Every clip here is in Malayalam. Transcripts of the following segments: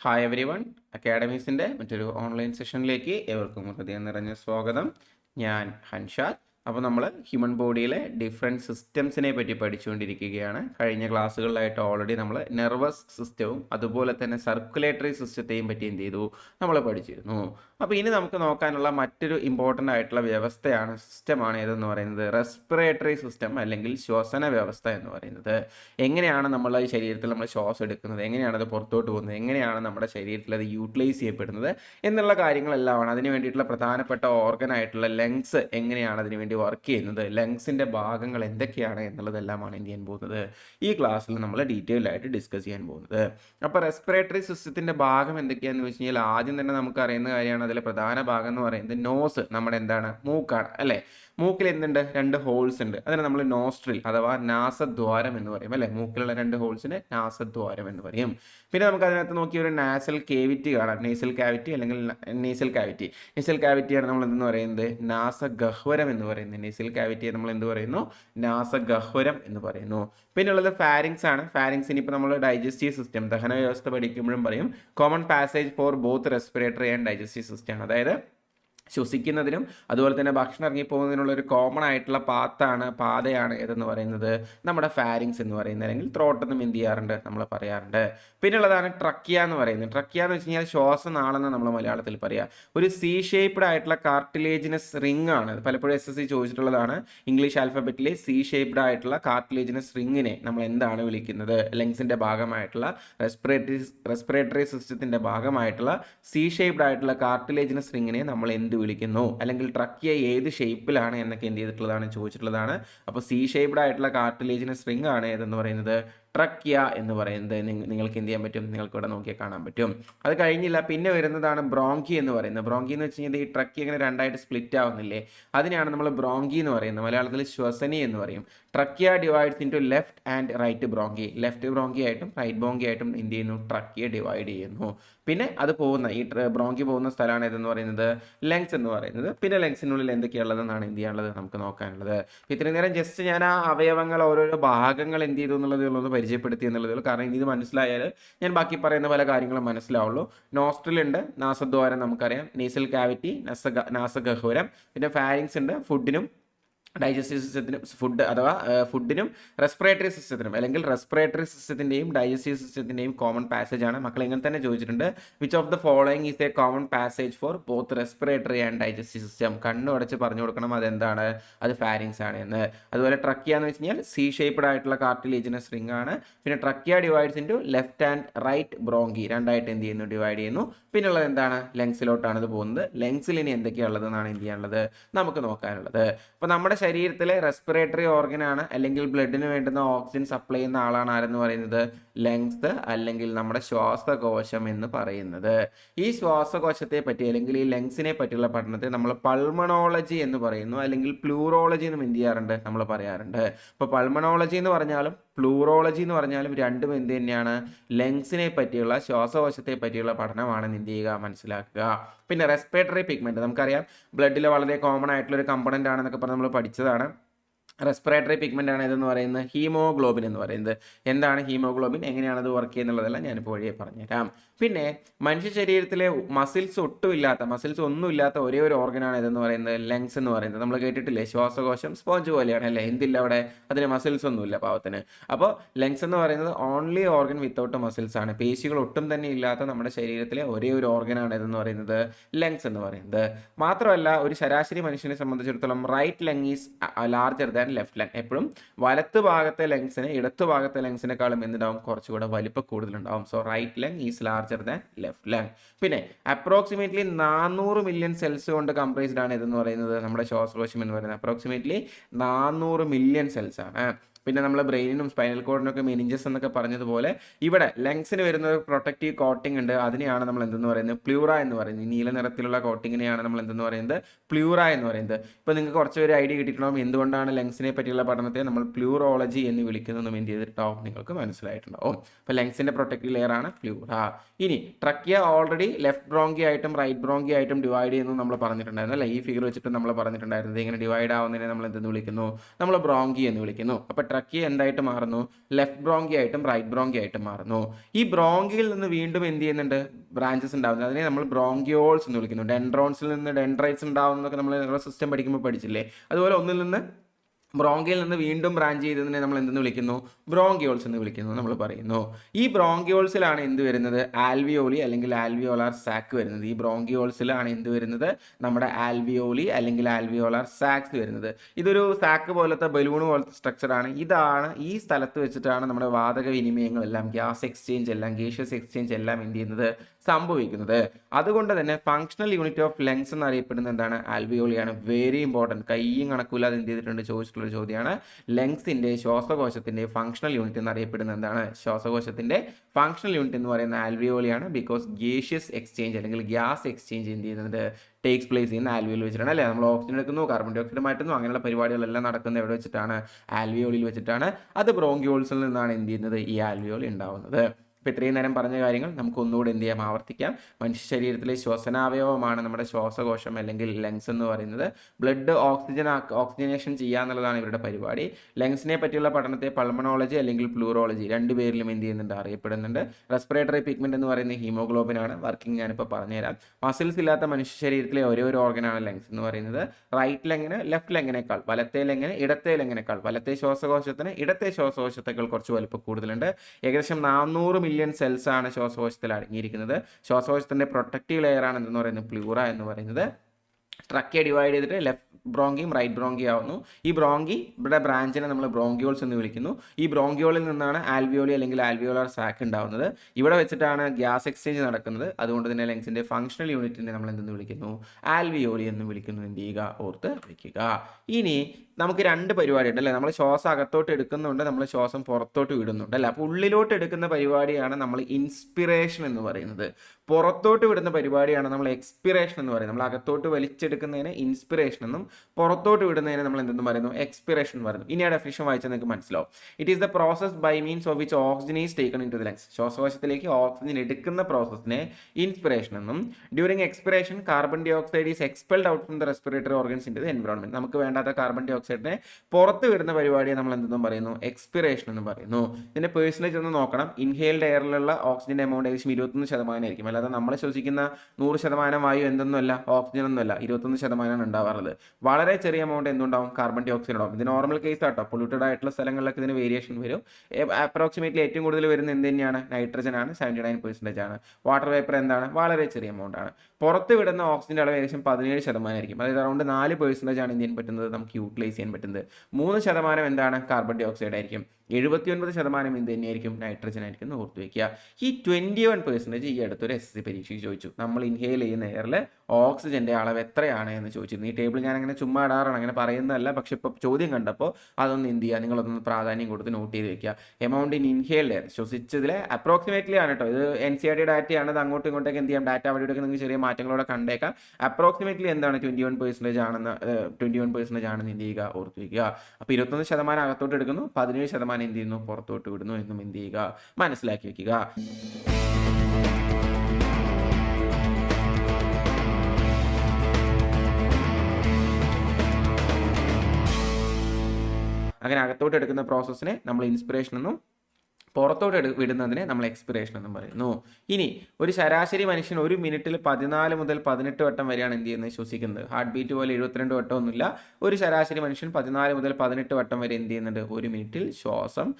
ഹായ് എവരി വൺ അക്കാഡമീസിന്റെ മറ്റൊരു ഓൺലൈൻ സെഷനിലേക്ക് ഏവർക്കും ഹൃദയം നിറഞ്ഞ സ്വാഗതം. ഞാൻ ഹൻഷാദ്. അപ്പോൾ നമ്മൾ ഹ്യൂമൻ ബോഡിയിലെ ഡിഫറെന്റ് സിസ്റ്റംസിനെ പറ്റി പഠിച്ചുകൊണ്ടിരിക്കുകയാണ്. കഴിഞ്ഞ ക്ലാസ്സുകളിലായിട്ട് ഓൾറെഡി നമ്മൾ നെർവസ് സിസ്റ്റവും അതുപോലെ തന്നെ സർക്കുലേറ്ററി സിസ്റ്റത്തെയും പറ്റി എന്ത് ചെയ്തു? നമ്മൾ പഠിച്ചിരുന്നു. അപ്പോൾ ഇനി നമുക്ക് നോക്കാനുള്ള മറ്റൊരു ഇമ്പോർട്ടന്റ് ആയിട്ടുള്ള വ്യവസ്ഥയാണ് സിസ്റ്റമാണ് ഏതെന്ന് പറയുന്നത്? റെസ്പിറേറ്ററി സിസ്റ്റം അല്ലെങ്കിൽ ശ്വസന വ്യവസ്ഥ എന്ന് പറയുന്നത്. എങ്ങനെയാണ് നമ്മൾ ശരീരത്തിൽ നമ്മൾ ശ്വാസം എടുക്കുന്നത്? എങ്ങനെയാണ് അത് പുറത്തോട്ട് പോകുന്നത്? എങ്ങനെയാണ് നമ്മുടെ ശരീരത്തിൽ അത് യൂട്ടിലൈസ് ചെയ്യപ്പെടുന്നത്? എന്നുള്ള കാര്യങ്ങളെല്ലാമാണ്. അതിന് വേണ്ടിയിട്ടുള്ള പ്രധാനപ്പെട്ട ഓർഗൻ ആയിട്ടുള്ള ലങ്സ് എങ്ങനെയാണ് അതിന് വേണ്ടി വർക്ക് ചെയ്യുന്നത്? ലങ്സിന്റെ ഭാഗങ്ങൾ എന്തൊക്കെയാണ് എന്നുള്ളതെല്ലാമാണ് എന്ത് ചെയ്യാൻ പോകുന്നത്? ഈ ക്ലാസ്സിൽ നമ്മൾ ഡീറ്റെയിൽ ആയിട്ട് ഡിസ്കസ് ചെയ്യാൻ പോകുന്നത്. അപ്പോൾ റെസ്പിറേറ്ററി സിസ്റ്റത്തിന്റെ ഭാഗം എന്തൊക്കെയാണെന്ന് വെച്ച് കഴിഞ്ഞാൽ ആദ്യം തന്നെ നമുക്ക് അറിയുന്ന കാര്യമാണ് അതിലെ പ്രധാന ഭാഗം എന്ന് പറയുന്നത് നോസ് നമ്മുടെ എന്താണ്? മൂക്കാണ് അല്ലേ? മൂക്കിൽ എന്തുണ്ട് രണ്ട് ഹോൾസ് ഉണ്ട്. അതിനെ നമ്മൾ നോസ്ട്രിൽ അഥവാ നാസദ്വാരം എന്ന് പറയും അല്ലെ? മൂക്കിലുള്ള രണ്ട് ഹോൾസിന് നാസദ്വാരം എന്ന് പറയും. പിന്നെ നമുക്ക് അതിനകത്ത് നോക്കി ഒരു നാസൽ കേവിറ്റി കാണാം. നേസൽ കാവിറ്റി അല്ലെങ്കിൽ നേസൽ കാവിറ്റി നേസൽ കാവിറ്റിയാണ് നമ്മൾ എന്തെന്ന് പറയുന്നത്? നാസഗഹ്വരം എന്ന് പറയുന്നത്. നേസൽ കാവിറ്റിയെ നമ്മൾ എന്ത് പറയുന്നു? നാസഗഹ്വരം എന്ന് പറയുന്നു. പിന്നെ ഉള്ളത് ഫാരിങ്സ് ആണ്. ഫാരിങ്സിന് ഇപ്പോൾ നമ്മൾ ഡൈജസ്റ്റീവ് സിസ്റ്റം ദഹന വ്യവസ്ഥ പഠിക്കുമ്പോഴും പറയും. Common passage for both respiratory and digestive system അതായത് ശ്വസിക്കുന്നതിനും അതുപോലെ തന്നെ ഭക്ഷണം ഇറങ്ങിപ്പോകുന്നതിനുള്ള ഒരു കോമൺ ആയിട്ടുള്ള പാത്താണ് പാതയാണ് ഏതെന്ന് പറയുന്നത് നമ്മുടെ ഫാരിങ്സ് എന്ന് പറയുന്നത്. അല്ലെങ്കിൽ ത്രോട്ടെന്നും എന്ത് ചെയ്യാറുണ്ട്? നമ്മൾ പറയാറുണ്ട്. പിന്നുള്ളതാണ് ട്രക്കിയ എന്ന് പറയുന്നത്. ട്രക്കിയ എന്ന് വെച്ച് കഴിഞ്ഞാൽ ശ്വാസനാളെന്ന് നമ്മൾ മലയാളത്തിൽ പറയാം. ഒരു സി ഷേപ്പ്ഡ് ആയിട്ടുള്ള കാർട്ടിലേജിനസ് റിംഗ് ആണ്. പലപ്പോഴും എസ് എസ് സി ചോദിച്ചിട്ടുള്ളതാണ്. ഇംഗ്ലീഷ് ആൽഫബറ്റിലെ സി ഷേപ്ഡ് ആയിട്ടുള്ള കാർട്ടിലേജിനസ് റിങ്ങിനെ നമ്മൾ എന്താണ് വിളിക്കുന്നത്? ലങ്സിന്റെ ഭാഗമായിട്ടുള്ള റെസ്പിറേറ്ററി റെസ്പിറേറ്ററി സിസ്റ്റത്തിന്റെ ഭാഗമായിട്ടുള്ള സി ഷേപ്ഡ് ആയിട്ടുള്ള കാർട്ടിലേജിനസ് റിങ്ങിനെ നമ്മൾ എന്ത് വിളിക്കുന്നു. അല്ലെങ്കിൽ ട്രക്കിയ ഏത് ഷേപ്പിലാണ് എന്നൊക്കെ എന്ത് ചെയ്തിട്ടുള്ളതാണ് ചോദിച്ചിട്ടുള്ളതാണ്. അപ്പോൾ സി ഷേപ്ഡ് ആയിട്ടുള്ള കാർട്ടിലേജിന് സ്ട്രിങ് ആണ് ഏതെന്ന് പറയുന്നത്? ട്രക്കിയ എന്ന് പറയുന്നത് നിങ്ങൾക്ക് എന്ത് ചെയ്യാൻ പറ്റും? നിങ്ങൾക്ക് ഇവിടെ നോക്കിയാൽ കാണാൻ പറ്റും. അത് കഴിഞ്ഞില്ല പിന്നെ വരുന്നതാണ് ബ്രോങ്കി എന്ന് പറയുന്നത്. ബ്രോങ്കി എന്ന് വെച്ച് കഴിഞ്ഞാൽ ഈ ട്രക്കി ഇങ്ങനെ രണ്ടായിട്ട് സ്പ്ലിറ്റ് ആവുന്നില്ലേ? അതിനാണ് നമ്മൾ ബ്രോങ്കി എന്ന് പറയുന്നത്. മലയാളത്തിൽ ശ്വസനി എന്ന് പറയും. Trachea divides into left and right bronchi. Left bronchi ആയിട്ടും റൈറ്റ് ബ്രോങ്കി ആയിട്ടും എന്ത് ചെയ്യുന്നു? ട്രക്കിയ ഡിവൈഡ് ചെയ്യുന്നു. പിന്നെ അത് പോകുന്ന ഈ ബ്രോങ്കി പോകുന്ന സ്ഥലമാണ് ഏതെന്ന് പറയുന്നത്? ലെങ്സ് എന്ന് പറയുന്നത്. പിന്നെ ലെങ്സിനുള്ളിൽ എന്തൊക്കെയുള്ളതെന്നാണ് എന്ത് ചെയ്യാനുള്ളത്? നമുക്ക് നോക്കാനുള്ളത്. ഇത്രയും നേരം ജസ്റ്റ് ഞാൻ ആ അവയവങ്ങൾ ഓരോരോ ഭാഗങ്ങൾ എന്ത് ചെയ്തു എന്നുള്ളത് പരിചയപ്പെടുത്തി എന്നുള്ളതേ ഉള്ളൂ. കാരണം ഇത് മനസ്സിലായാൽ ഞാൻ ബാക്കി പറയുന്ന പല കാര്യങ്ങളും മനസ്സിലാവുള്ളൂ. നോസ്ട്രലുണ്ട് നാസദ്വാരം നമുക്കറിയാം. നീസൽ കാവിറ്റി നസ പിന്നെ ഫാരിങ്സ് ഉണ്ട്. ഫുഡിനും ഡൈജസ്റ്റീവ് സിസ്റ്റത്തിനും ഫുഡ് അഥവാ ഫുഡിനും റെസ്പിറേറ്ററി സിസ്റ്റത്തിനും അല്ലെങ്കിൽ റെസ്പിറേറ്ററി സിസ്റ്റത്തിന്റെയും ഡൈജസ്റ്റീവ് സിസ്റ്റത്തിന്റെയും കോമൺ പാസേജ് ആണ്. മക്കൾ ഇങ്ങനെ തന്നെ ചോദിച്ചിട്ടുണ്ട്. Which of the following is a common passage for both respiratory and digestive system കണ്ണു അടച്ച് പറഞ്ഞു കൊടുക്കണം അതെന്താണ്? അത് ഫാരിങ്സ് ആണ് എന്ന്. അതുപോലെ ട്രക്കിയ എന്ന് വെച്ച് കഴിഞ്ഞാൽ സി ഷേപ്ഡ് ആയിട്ടുള്ള കാർട്ടിലേജിനസ് സ്ട്രിങ് ആണ്. പിന്നെ trachea divides into left and right bronchi രണ്ടായിട്ട് എന്ത് ചെയ്യുന്നു? ഡിവൈഡ് ചെയ്യുന്നു. പിന്നെ ഉള്ളത് എന്താണ് ലെങ്സിലോട്ടാണ് ഇത് പോകുന്നത്. ലെങ്സിൽ ഇനി എന്തൊക്കെയാണുള്ളത് എന്നാണ് എന്ത് ചെയ്യാനുള്ളത്? നമുക്ക് നോക്കാനുള്ളത്. അപ്പോൾ നമ്മുടെ ശരീരത്തിലെ റെസ്പിറേറ്ററി ഓർഗനാണ് അല്ലെങ്കിൽ ബ്ലഡിന് വേണ്ടുന്ന ഓക്സിജൻ സപ്ലൈ ചെയ്യുന്ന ആളാണ് ആരെന്ന് പറയുന്നത്? ലങ്സ് അല്ലെങ്കിൽ നമ്മുടെ ശ്വാസകോശം എന്ന് പറയുന്നത്. ഈ ശ്വാസകോശത്തെ പറ്റി അല്ലെങ്കിൽ ഈ ലങ്സിനെ പറ്റിയുള്ള പഠനത്തെ നമ്മൾ പൾമണോളജി എന്ന് പറയുന്നു. അല്ലെങ്കിൽ പ്ലൂറോളജി എന്നും എന്ത് ചെയ്യാറുണ്ട്? നമ്മൾ പറയാറുണ്ട്. ഇപ്പോൾ പൾമണോളജി എന്ന് പറഞ്ഞാലും പ്ലൂറോളജി എന്ന് പറഞ്ഞാലും രണ്ടും എന്ത് തന്നെയാണ്? ലങ്സിനെ പറ്റിയുള്ള ശ്വാസകോശത്തെ പറ്റിയുള്ള പഠനമാണെന്ന് എന്ത് ചെയ്യുക? മനസ്സിലാക്കുക. പിന്നെ റെസ്പിറേറ്ററി പിഗ്മെന്റ് നമുക്കറിയാം ബ്ലഡിൽ വളരെ കോമൺ ആയിട്ടുള്ള ഒരു കമ്പണന്റ് ആണെന്നൊക്കെ പറഞ്ഞ് നമ്മൾ പഠിച്ചതാണ്. റെസ്പിറേറ്ററി പിഗ്മെന്റ് ആണ് ഇതെന്ന് പറയുന്നത്. ഹീമോഗ്ലോബിൻ എന്ന് പറയുന്നത്. എന്താണ് ഹീമോഗ്ലോബിൻ എങ്ങനെയാണ് അത് വർക്ക് ചെയ്യുന്നുള്ളതെല്ലാം ഞാനിപ്പോൾ വഴിയെ പറഞ്ഞുതരാം. പിന്നെ മനുഷ്യ ശരീരത്തിലെ മസിൽസ് ഒട്ടുമില്ലാത്ത മസിൽസ് ഒന്നുമില്ലാത്ത ഒരേ ഒരു ഓർഗനാണ് ഇതെന്ന് പറയുന്നത്. ലങ്സ് എന്ന് പറയുന്നത്. നമ്മൾ കേട്ടിട്ടില്ലേ? ശ്വാസകോശം സ്പോഞ്ച് പോലെയാണ് അല്ലേ? എന്തില്ല അവിടെ? അതിന് മസിൽസ് ഒന്നുമില്ല പാവത്തിന്. അപ്പോൾ ലങ്സ് എന്ന് പറയുന്നത് ഓൺലി ഓർഗൻ വിത്തൗട്ട് മസിൽസ് ആണ്. പേശികൾ ഒട്ടും തന്നെ ഇല്ലാത്ത നമ്മുടെ ശരീരത്തിലെ ഒരേ ഒരു ഓർഗനാണ് ഇതെന്ന് പറയുന്നത്. ലങ്സ് എന്ന് പറയുന്നത്. മാത്രമല്ല ഒരു ശരാശരി മനുഷ്യനെ സംബന്ധിച്ചിടത്തോളം right lung is larger than left lung എപ്പോഴും വലത്ത് ഭാഗത്തെ ലങ്സിന് ഇടത്ത് ഭാഗത്തെ ലങ്സിനെക്കാളും എന്തുണ്ടാവും? കുറച്ചുകൂടെ വലിപ്പം കൂടുതലുണ്ടാവും. So right lung is larger than left lung പിന്നെ അപ്രോക്സിമേറ്റ്ലി നാനൂറ് മില്യൺ സെൽസ് കൊണ്ട് കംപ്രൈസ്ഡ് ആണ് ഇതെന്ന് പറയുന്നത് നമ്മുടെ ശ്വാസകോശം എന്ന് പറയുന്നത്. അപ്രോക്സിമേറ്റ്ലി നാനൂറ് മില്യൺ സെൽസ് ആണ്. പിന്നെ നമ്മൾ ബ്രെയിനിനും സ്പൈനൽ കോഡിനൊക്കെ മെനിഞ്ചസ് എന്നൊക്കെ പറഞ്ഞതുപോലെ ഇവിടെ ലങ്സിന് വരുന്ന ഒരു പ്രൊട്ടക്റ്റീവ് കോട്ടിംഗ് ഉണ്ട്. അതിനെയാണ് നമ്മൾ എന്തെന്ന് പറയുന്നത്? പ്ലൂറ എന്ന് പറയുന്നത്. നീല നിറത്തിലുള്ള കോട്ടിങ്ങിനെയാണ് നമ്മൾ എന്തെന്ന് പറയുന്നത്? പ്ലൂറ എന്ന് പറയുന്നത്. ഇപ്പോൾ നിങ്ങൾക്ക് കുറച്ച് ഒരു ഐഡിയ കിട്ടിയിട്ടുണ്ടാവും. എന്തുകൊണ്ടാണ് ലങ്സിനെ പറ്റിയുള്ള പഠനത്തെ നമ്മൾ പ്ലൂറോളജി എന്ന് വിളിക്കുന്നതും എന്ത് ചെയ്തിട്ടുണ്ടാവും നിങ്ങൾക്ക് മനസ്സിലായിട്ടുണ്ടാവും. അപ്പോൾ ലങ്സിന്റെ പ്രൊട്ടക്റ്റീവ് ലെയർ ആണ് പ്ലൂറ ഇനി ട്രക്കിയ ഓൾറെഡി ലെഫ്റ്റ് ബ്രോങ്കി ആയിട്ടും റൈറ്റ് ബ്രോങ്കി ആയിട്ടും ഡിവൈഡ് ചെയ്യുന്നു നമ്മൾ പറഞ്ഞിട്ടുണ്ടായിരുന്നു അല്ലേ? ഈ ഫിഗർ വെച്ചിട്ട് നമ്മൾ പറഞ്ഞിട്ടുണ്ടായിരുന്നത് ഇങ്ങനെ ഡിവൈഡ് ആവുന്നതിനെ നമ്മൾ എന്തെന്ന് വിളിക്കുന്നു? നമ്മൾ ബ്രോങ്കി എന്ന് വിളിക്കുന്നു. അപ്പോൾ ട്രക്കി എന്തായിട്ട് മാറുന്നു? ലെഫ്റ്റ് ബ്രോങ്കി ആയിട്ടും റൈറ്റ് ബ്രോങ്കി ആയിട്ടും മാറുന്നു. ഈ ബ്രോങ്കിയിൽ നിന്ന് വീണ്ടും എന്ത് ചെയ്യുന്നുണ്ട്? ബ്രാഞ്ചസ് ഉണ്ടാവുന്നത് അതിനെ നമ്മൾ ബ്രോങ്കിയോൾസ് എന്ന് വിളിക്കുന്നു. ഡെൻഡ്രോൺസിൽ നിന്ന് ഡെൻഡ്രൈറ്റ്സ് ഉണ്ടാവുന്നതൊക്കെ നമ്മൾ സിസ്റ്റം പഠിക്കുമ്പോൾ പഠിച്ചില്ലേ? അതുപോലെ ഒന്നിൽ നിന്ന് ബ്രോങ്കിയിൽ നിന്ന് വീണ്ടും ബ്രാഞ്ച് ചെയ്തതിനെ നമ്മൾ എന്തെന്ന് വിളിക്കുന്നു? ബ്രോങ്കിയോൾസ് എന്ന് വിളിക്കുന്നു നമ്മൾ പറയുന്നു. ഈ ബ്രോങ്കിയോൾസിലാണ് എന്ത് വരുന്നത്? ആൽവിയോളി അല്ലെങ്കിൽ ആൽവിയോളാർ സാക്ക് വരുന്നത്. ഈ ബ്രോങ്കിയോൾസിലാണ് എന്ത് വരുന്നത്? നമ്മുടെ ആൽവിയോളി അല്ലെങ്കിൽ ആൽവിയോളാർ സാക്സ് വരുന്നത്. ഇതൊരു സാക്ക് പോലത്തെ ബലൂൺ പോലത്തെ സ്ട്രക്ചറാണ് ഇതാണ് ഈ സ്ഥലത്ത് വെച്ചിട്ടാണ് നമ്മുടെ വാതക വിനിമയങ്ങളെല്ലാം ഗ്യാസ് എക്സ്ചേഞ്ച് എല്ലാം ഗേഷ്യസ് എക്സ്ചേഞ്ച് എല്ലാം എന്ത് ചെയ്യുന്നത്? സംഭവിക്കുന്നത്. അതുകൊണ്ട് തന്നെ ഫങ്ഷണൽ യൂണിറ്റ് ഓഫ് ലെങ്സ് എന്ന് അറിയപ്പെടുന്ന എന്താണ് ആൽവിയോളിയാണ് വെരി ഇമ്പോർട്ടന്റ് കയ്യും കണക്കില്ലാതെ എന്ത് ചെയ്തിട്ടുണ്ട്? ചോദിച്ചിട്ടുള്ള ചോദ്യമാണ്. ലെങ്സിന്റെ ശ്വാസകോശത്തിന്റെ ഫങ്ഷണൽ യൂണിറ്റ് എന്ന് അറിയപ്പെടുന്ന എന്താണ്? ശ്വാസകോശത്തിന്റെ ഫങ്ഷണൽ യൂണിറ്റ് എന്ന് പറയുന്ന ആൽവിയോളിയാണ് ബിക്കോസ് ഗേഷ്യസ് എക്സ്ചേഞ്ച് അല്ലെങ്കിൽ ഗ്യാസ് എക്സ്ചേഞ്ച് എന്ത് ചെയ്യുന്നത്? ടേക്സ് പ്ലേസ് ചെയ്യുന്ന ആൽവിയോളി വെച്ചിട്ടാണ് അല്ലേ? നമ്മൾ ഓക്സിജൻ എടുക്കുന്നു കാർബൺ ഡൈ മാറ്റുന്നു അങ്ങനെയുള്ള പരിപാടികളെല്ലാം നടക്കുന്നത് എവിടെ വെച്ചിട്ടാണ്? ആൽവിയോളിൽ വെച്ചിട്ടാണ്. അത് ബ്രോങ്കിയോൾസിൽ നിന്നാണ് എന്ത് ചെയ്യുന്നത്? ഈ ആൽവിയോളി ഉണ്ടാവുന്നത്. അപ്പോൾ ഇത്രയും നേരം പറഞ്ഞ കാര്യങ്ങൾ നമുക്ക് ഒന്നുകൂടെ എന്ത് ചെയ്യാം? ആവർത്തിക്കാം. മനുഷ്യ ശരീരത്തിലെ ശ്വസനാവയവമാണ് നമ്മുടെ ശ്വാസകോശം അല്ലെങ്കിൽ ലങ്സ് എന്ന് പറയുന്നത്. ബ്ലഡ് ഓക്സിജൻ ഓക്സിജനേഷൻ ചെയ്യുക എന്നുള്ളതാണ് ഇവരുടെ പരിപാടി. ലങ്സിനെ പറ്റിയുള്ള പഠനത്തെ പൾമണോളജി അല്ലെങ്കിൽ പ്ലൂറോളജി രണ്ട് പേരിലും എന്ത് ചെയ്യുന്നുണ്ട്? അറിയപ്പെടുന്നുണ്ട്. റെസ്പിറേറ്ററി പിഗ്മെന്റ് എന്ന് പറയുന്ന ഹീമോഗ്ലോബിൻ ആണ്. വർക്കിംഗ് ഞാനിപ്പോൾ പറഞ്ഞുതരാം. മസിൽസ് ഇല്ലാത്ത മനുഷ്യ ശരീരത്തിലെ ഒരേ ഒരു ഓർഗനാണ് ലങ്സ് എന്ന് പറയുന്നത്. റൈറ്റ് ലെങ്ങിന് ലെഫ്റ്റ് ലെങ്ങിനേക്കാൾ വലത്തെ ലെങ്ങിന് ഇടത്തെ ലെങ്ങിനേക്കാൾ വലത്തെ ശ്വാസകോശത്തിന് ഇടത്തെ ശ്വാസകോശത്തേക്കാൾ കുറച്ച് വലുപ്പം കൂടുതലുണ്ട്. ഏകദേശം നാനൂറ് മില്യൺ സെൽസ് ആണ് ശ്വാസകോശത്തിൽ അടങ്ങിയിരിക്കുന്നത്. ശ്വാസകോശത്തിന്റെ പ്രൊട്ടക്റ്റീവ് ലെയറാണ് എന്ന് പറയുന്നത് പ്ലൂറ എന്ന് പറയുന്നത്. ട്രക്കെ ഡിവൈഡ് ചെയ്തിട്ട് ലെഫ്റ്റ് ബ്രോങ്കിയും റൈറ്റ് ബ്രോങ്കിയും ആവുന്നു. ഈ ബ്രോങ്കി ഇവിടെ ബ്രാഞ്ചിനെ നമ്മൾ ബ്രോങ്കിയോൾസ് എന്ന് വിളിക്കുന്നു. ഈ ബ്രോങ്കിയോളിൽ നിന്നാണ് ആൽവിയോളി അല്ലെങ്കിൽ ആൽവിയോളാർ സാക്ക് ഉണ്ടാവുന്നത്. ഇവിടെ വെച്ചിട്ടാണ് ഗ്യാസ് എക്സ്ചേഞ്ച് നടക്കുന്നത്. അതുകൊണ്ട് തന്നെ ലങ്സിന്റെ ഫങ്ഷണൽ യൂണിറ്റിനെ നമ്മൾ എന്തെന്ന് വിളിക്കുന്നു? ആൽവിയോളി എന്ന് വിളിക്കുന്നു. എന്ത് ചെയ്യുക? ഓർത്ത് വയ്ക്കുക ഇനി നമുക്ക് രണ്ട് പരിപാടിയുണ്ട് അല്ലേ? നമ്മൾ ശ്വാസം അകത്തോട്ട് എടുക്കുന്നുണ്ട് നമ്മൾ ശ്വാസം പുറത്തോട്ട് വിടുന്നുണ്ട് അല്ലേ? അപ്പോൾ ഉള്ളിലോട്ട് എടുക്കുന്ന പരിപാടിയാണ് നമ്മൾ ഇൻസ്പിറേഷൻ എന്ന് പറയുന്നത്. പുറത്തോട്ട് വിടുന്ന പരിപാടിയാണ് നമ്മൾ എക്സ്പിറേഷൻ എന്ന് പറയുന്നത്. നമ്മൾ അകത്തോട്ട് വലിച്ചെടുക്കുന്നതിന് ഇൻസ്പിറേഷൻ എന്നും പുറത്തോട്ട് വിടുന്നതിന് നമ്മൾ എന്തെന്ന് പറയുന്നു എക്സ്പിറേഷൻ എന്ന് പറയുന്നു. ഇനി ആ ഡെഫിനിഷൻ വായിച്ചാൽ നിങ്ങൾക്ക് മനസ്സിലാവും. It is the process by means of which oxygen is taken in to the lungs ശ്വാസകോശത്തിലേക്ക് oxygen എടുക്കുന്ന പ്രോസസ്സിനെ ഇൻസ്പിറേഷൻ എന്നും during expiration carbon dioxide is expelled out from the respiratory organs in the environment നമുക്ക് വേണ്ടാത്ത കാർബൺ ഡൈ ഓക്സൈഡിനെ പുറത്ത് വിടുന്ന പരിപാടിയെ നമ്മൾ എന്തെന്നും പറയുന്നു എക്സ്പിറേഷൻ എന്ന് പറയുന്നു. ഇതിന്റെ പേഴ്സണേജ് ഒന്ന് നോക്കണം. ഇൻഹെയിൽഡ് എയറിലുള്ള ഓക്സിജൻ എമൗണ്ട് ഏകദേശം ഇരുപത്തൊന്ന് ശതമാനമായിരിക്കും അല്ലാതെ നമ്മൾ ശ്വസിക്കുന്ന നൂറ് ശതമാനം വായു എന്തൊന്നുമല്ല ഓക്സിജൻ ഒന്നുമല്ല. ഇരുപത്തൊന്ന് ശതമാനമാണ് ഉണ്ടാവാറുള്ളത്. വളരെ ചെറിയ എമൗണ്ട് എന്തുണ്ടാവും? കാർബൺ ഡൈ ഓക്സൈഡ് ഉണ്ടാവും. ഇത് നോർമൽ കേസ് ആട്ടോ. പൊല്യൂട്ടഡ് ആയിട്ടുള്ള സ്ഥലങ്ങളിലൊക്കെ ഇതിന് വേരിയേഷൻ വരും. അപ്രോക്സിമേറ്റ്ലി ഏറ്റവും കൂടുതൽ വരുന്ന എന്ത് തന്നെയാണ്? നൈട്രജൻ ആണ്. സെവന്റി നയൻ പെർസെന്റേജ് ആണ്. വാട്ടർ വേപ്പർ എന്താണ്? വളരെ ചെറിയ എമൗണ്ട് ആണ്. പുറത്ത് വിടുന്ന ഓക്സിജന്റെ അളവ് ഏകദേശം പതിനേഴ് ശതമാനമായിരിക്കും. അതായത് അറൗണ്ട് നാല് പെർസെന്റേജ് ആണ് എന്ത് ചെയ്യാൻ പറ്റുന്നത് നമുക്ക് യൂട്ടിലൈസ് ചെയ്യാൻ പറ്റുന്നത്. മൂന്ന് ശതമാനം എന്താണ്? കാർബൺ ഡൈ ഓക്സൈഡ് ആയിരിക്കും. എഴുപത്തി ഒൻപത് ശതമാനം എന്ത് തന്നെയായിരിക്കും? നൈട്രജൻ ആയിരിക്കും ഓർത്ത് വയ്ക്കുക ഈ ട്വന്റി വൺ പെർസെന്റേജ് ഈ അടുത്തൊരു എസ് എസ് സി പരീക്ഷയ്ക്ക് ചോദിച്ചു. നമ്മൾ ഇൻഹെയിൽ ചെയ്യുന്ന എയറിൽ ഓക്സിജന്റെ അളവ് എത്രയാണ്? എന്ന് ചോദിച്ചിരുന്നു. ഈ ടേബിൾ ഞാൻ അങ്ങനെ ചുമ്മാ ഇടാറാണ് അങ്ങനെ പറയുന്നതല്ല. പക്ഷെ ഇപ്പോൾ ചോദ്യം കണ്ടപ്പോൾ അതൊന്ന് എന്ത് ചെയ്യുക? നിങ്ങളൊന്ന് പ്രാധാന്യം കൊടുത്ത് നോട്ട് ചെയ്ത് വെക്കുക. എമൗണ്ട് ഇൻ ഇൻഹെയിൽഡ് എയർ ശ്വസിച്ചതിൽ അപ്രോക്സിമേറ്റ്ലി ആണ് കേട്ടോ ഇത് എൻ സി ആർ ഡി ഡാറ്റയാണ് അത് അങ്ങോട്ടും ഇങ്ങോട്ടേക്ക് എന്ത് ചെയ്യാം? ഡാറ്റ വഴിയൊക്കെ നിങ്ങൾക്ക് ചെറിയ മാറ്റങ്ങളോടെ കണ്ടേക്കാം. അപ്രോക്സിമേറ്റ്ലി എന്താണ് ട്വന്റി വൺ പെർസെന്റേജ് ആണെന്ന് ട്വന്റി വൺ പെർസെന്റേജ് ആണെന്ന് എന്ത് ചെയ്യുക? ഓർത്ത് വയ്ക്കുക അപ്പോൾ ഇരുപത്തൊന്ന് ശതമാനം അകത്തോട്ട് എടുക്കുന്നു. പതിനേഴ് ശതമാനം എന്ത് ചെയ്യുന്നു പുറത്തോട്ട് വിടുന്നു എന്നും എന്ത് ചെയ്യുക? മനസ്സിലാക്കി വെക്കുക. അങ്ങനെ അകത്തോട്ട് എടുക്കുന്ന പ്രോസസ്സിനെ നമ്മൾ ഇൻസ്പിറേഷൻ എന്നും പുറത്തോട്ട് വിടുന്നതിനെ നമ്മൾ എക്സ്പിറേഷൻ എന്നും പറയുന്നു. ഇനി ഒരു ശരാശരി മനുഷ്യൻ ഒരു മിനിറ്റിൽ പതിനാല് മുതൽ പതിനെട്ട് വട്ടം വരെയാണ് എന്ത് ചെയ്യുന്നത്? ശ്വസിക്കുന്നത്. ഹാർട്ട് ബീറ്റ് പോലെ എഴുപത്തിരണ്ട് വട്ടം ഒന്നുമില്ല. ഒരു ശരാശരി മനുഷ്യൻ പതിനാല് മുതൽ പതിനെട്ട് വട്ടം വരെ എന്ത് ചെയ്യുന്നുണ്ട്? ഒരു മിനിറ്റിൽ ശ്വാസം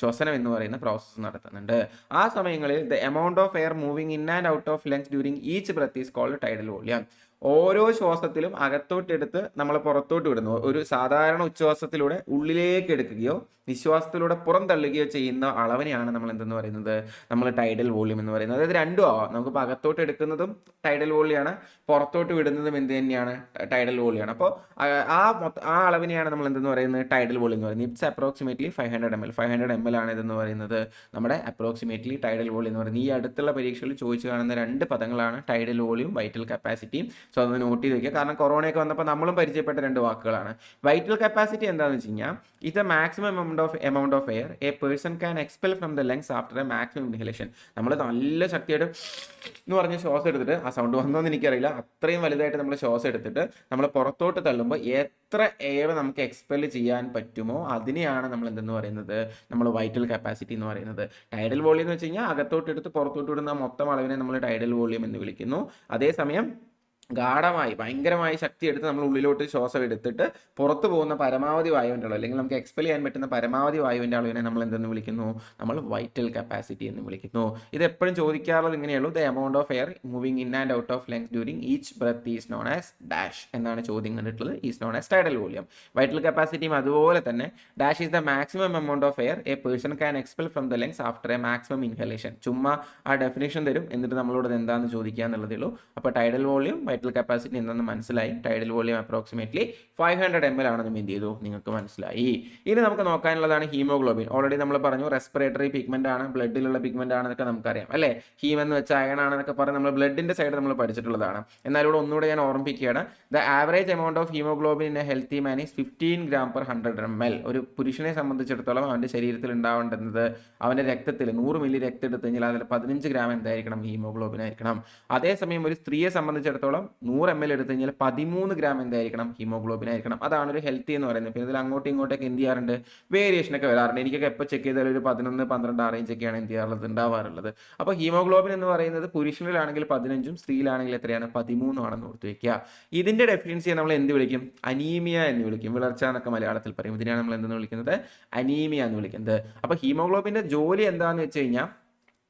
ശ്വസനം എന്ന് പറയുന്ന പ്രോസസ്സ് നടത്തുന്നുണ്ട്. ആ സമയങ്ങളിൽ the amount of air moving in and out of lungs during each breath is called tidal volume ഓരോ ശ്വാസത്തിലും അകത്തോട്ടെടുത്ത് നമ്മൾ പുറത്തോട്ട് വിടുന്നു. ഒരു സാധാരണ ഉച്ഛ്വാസത്തിലൂടെ ഉള്ളിലേക്ക് എടുക്കുകയോ നിശ്വാസത്തിലൂടെ പുറം തള്ളുകയോ ചെയ്യുന്ന അളവിനെയാണ് നമ്മൾ എന്തെന്ന് പറയുന്നത്? നമ്മൾ ടൈഡൽ വോളിയം എന്ന് പറയുന്നത്. അതായത് രണ്ടും ആവാം. നമുക്ക് അകത്തോട്ട് എടുക്കുന്നതും ടൈഡൽ വോളിയാണ് പുറത്തോട്ട് വിടുന്നതും എന്ത് തന്നെയാണ്? ടൈഡൽ വോളിയാണ് അപ്പോൾ ആ ആ അളവിനെയാണ് നമ്മൾ എന്തെന്ന് പറയുന്നത്? ടൈഡൽ വോളിയം എന്ന് പറയുന്നത്. It's approximately five hundred M L five hundred M L ആണ് ഇതെന്ന് പറയുന്നത്. നമ്മുടെ അപ്രോക്സിമേറ്റ്ലി ടൈഡൽ വോളിയം എന്ന് പറയുന്നത്. ഈ അടുത്തുള്ള പരീക്ഷകളിൽ ചോദിച്ചു കാണുന്ന രണ്ട് പദങ്ങളാണ് ടൈഡൽ വോളിയം വൈറ്റൽ കപ്പാസിറ്റിയും സോ അത് നോട്ട് ചെയ്ത് വയ്ക്കുക കാരണം കൊറോണയൊക്കെ വന്നപ്പോൾ നമ്മളും പരിചയപ്പെട്ട രണ്ട് വാക്കുകളാണ്. വൈറ്റൽ കപ്പാസിറ്റി എന്താണെന്ന് വെച്ച് കഴിഞ്ഞാൽ ഇത് maximum amount of amount of air a person can expel from the lungs after a maximum inhalation നമ്മൾ നല്ല ശക്തിയായിട്ട് എന്ന് പറഞ്ഞ് ശ്വാസം എടുത്തിട്ട് ആ സൗണ്ട് വന്നോന്ന് എനിക്കറിയില്ല. അത്രയും വലുതായിട്ട് നമ്മൾ ശ്വാസം എടുത്തിട്ട് നമ്മൾ പുറത്തോട്ട് തള്ളുമ്പോൾ എത്ര എയർ നമുക്ക് എക്സ്പെൽ ചെയ്യാൻ പറ്റുമോ അതിനെയാണ് നമ്മൾ എന്തെന്ന് പറയുന്നത്? നമ്മൾ വൈറ്റൽ കപ്പാസിറ്റി എന്ന് പറയുന്നത്. ടൈഡൽ വോളിയം എന്ന് വെച്ച് കഴിഞ്ഞാൽ അകത്തോട്ട് എടുത്ത് പുറത്തോട്ട് വിടുന്ന മൊത്തം അളവിനെ നമ്മൾ ടൈഡൽ വോളിയം എന്ന് വിളിക്കുന്നു. അതേസമയം ഗാഠമായി ഭയങ്കരമായി ശക്തി എടുത്ത് നമ്മൾ ഉള്ളിലോട്ട് ശ്വാസം എടുത്തിട്ട് പുറത്തു പോകുന്ന പരമാവധി വായുവിന്റെ അളവ് അല്ലെങ്കിൽ നമുക്ക് എക്സ്പെൽ ചെയ്യാൻ പറ്റുന്ന പരമാവധി വായുവിന്റെ അളവിനെ നമ്മൾ എന്തെന്ന് വിളിക്കുന്നു? നമ്മൾ വൈറ്റൽ കപ്പാസിറ്റി എന്ന് വിളിക്കുന്നു. ഇത് എപ്പോഴും ചോദിക്കാറുള്ളത് ഇങ്ങനെയുള്ളൂ. The amount of air moving in and out of length during each breath is known as dash എന്നാണ് ചോദ്യം കണ്ടിട്ടുള്ളത്. Is known as tidal volume vital കപ്പാസിറ്റിയും അതുപോലെ തന്നെ dash is the maximum amount of air a person can expel from the lungs after a maximum inhalation ചുമ്മാ ആ ഡെഫിനേഷൻ തരും. എന്നിട്ട് നമ്മളോട് എന്താണെന്ന് ചോദിക്കുക എന്നുള്ളതേ ഉള്ളൂ. അപ്പോൾ ടൈഡൽ വോളിയം വൈറ്റൽ കപ്പാസിറ്റി എന്താണെന്ന് മനസ്സിലായി? Tidal volume approximately five hundred M L ആണെന്ന് എന്ത് ചെയ്തു? നിങ്ങൾക്ക് മനസ്സിലായി. ഇനി നമുക്ക് നോക്കാനുള്ളതാണ് ഹീമോഗ്ലോബിൻ ഓൾറെഡി നമ്മൾ പറഞ്ഞു റെസ്പിറേറ്ററി പിഗ്മെന്റ് ആണ് ബ്ലഡിലുള്ള പിഗ്മെന്റ് ആണെന്നൊക്കെ നമുക്കറിയാം അല്ലേ? ഹീം എന്ന് വെച്ചാൽ അയൺ ആണെന്നൊക്കെ പറഞ്ഞ് നമ്മൾ ബ്ലഡിന്റെ സൈഡ് നമ്മൾ പഠിച്ചിട്ടുള്ളതാണ്. എന്നാൽ ഇവിടെ ഒന്നുകൂടെ ഞാൻ ഓർമ്മിപ്പിക്കുകയാണ്. The average amount of haemoglobin in a healthy man is fifteen gram per hundred M L ഒരു പുരുഷനെ സംബന്ധിച്ചിടത്തോളം അവന്റെ ശരീരത്തിൽ ഉണ്ടാവേണ്ടുന്നത് അവന്റെ രക്തത്തിൽ നൂറ് മില്ലി രക്തം എടുത്തു കഴിഞ്ഞാൽ അതിൽ പതിനഞ്ച് ഗ്രാം എന്തായിരിക്കണം? ഹീമോഗ്ലോബിൻ ആയിരിക്കണം. അതേസമയം ഒരു സ്ത്രീയെ സംബന്ധിച്ചിടത്തോളം നൂറ് എം എൽ എടുത്തു കഴിഞ്ഞാൽ പതിമൂന്ന് ഗ്രാം എന്തായിരിക്കണം? ഹീമോഗ്ലോബിൻ ആയിരിക്കണം. അതാണ് ഒരു ഹെൽത്തി എന്ന് പറയുന്നത്. പിന്നെ ഇതിൽ അങ്ങോട്ടും ഇങ്ങോട്ടൊക്കെ എന്ത് ചെയ്യാറുണ്ട്? വേരിയേഷൻ ഒക്കെ വരാറുണ്ട്. എനിക്കൊക്കെ എപ്പോൾ ചെക്ക് ചെയ്താലും ഒരു പതിനൊന്ന് പന്ത്രണ്ട് ആ ഒക്കെയാണ് എന്ത് ചെയ്യാറുള്ളത് ഉണ്ടാവാറുള്ളത്. അപ്പോൾ ഹീമോഗ്ലോബിൻ എന്ന് പറയുന്നത് പുരുഷനിലാണെങ്കിൽ പതിനഞ്ചും സ്ത്രീയിലാണെങ്കിൽ എത്രയാണ്? പതിമൂന്നുമാണെന്ന് ഓർത്തു വയ്ക്കുക ഇതിന്റെ ഡെഫിഷ്യൻസിയെ നമ്മൾ എന്ത് വിളിക്കും? അനീമിയ എന്ന് വിളിക്കും. വിളർച്ച എന്നൊക്കെ മലയാളത്തിൽ പറയും. ഇതിനെയാണ് നമ്മൾ എന്തെന്ന് വിളിക്കുന്നത്? അനീമിയ എന്ന് വിളിക്കുന്നത്. അപ്പോൾ ഹീമോഗ്ലോബിന്റെ ജോലി എന്താണെന്ന് വെച്ച് കഴിഞ്ഞാൽ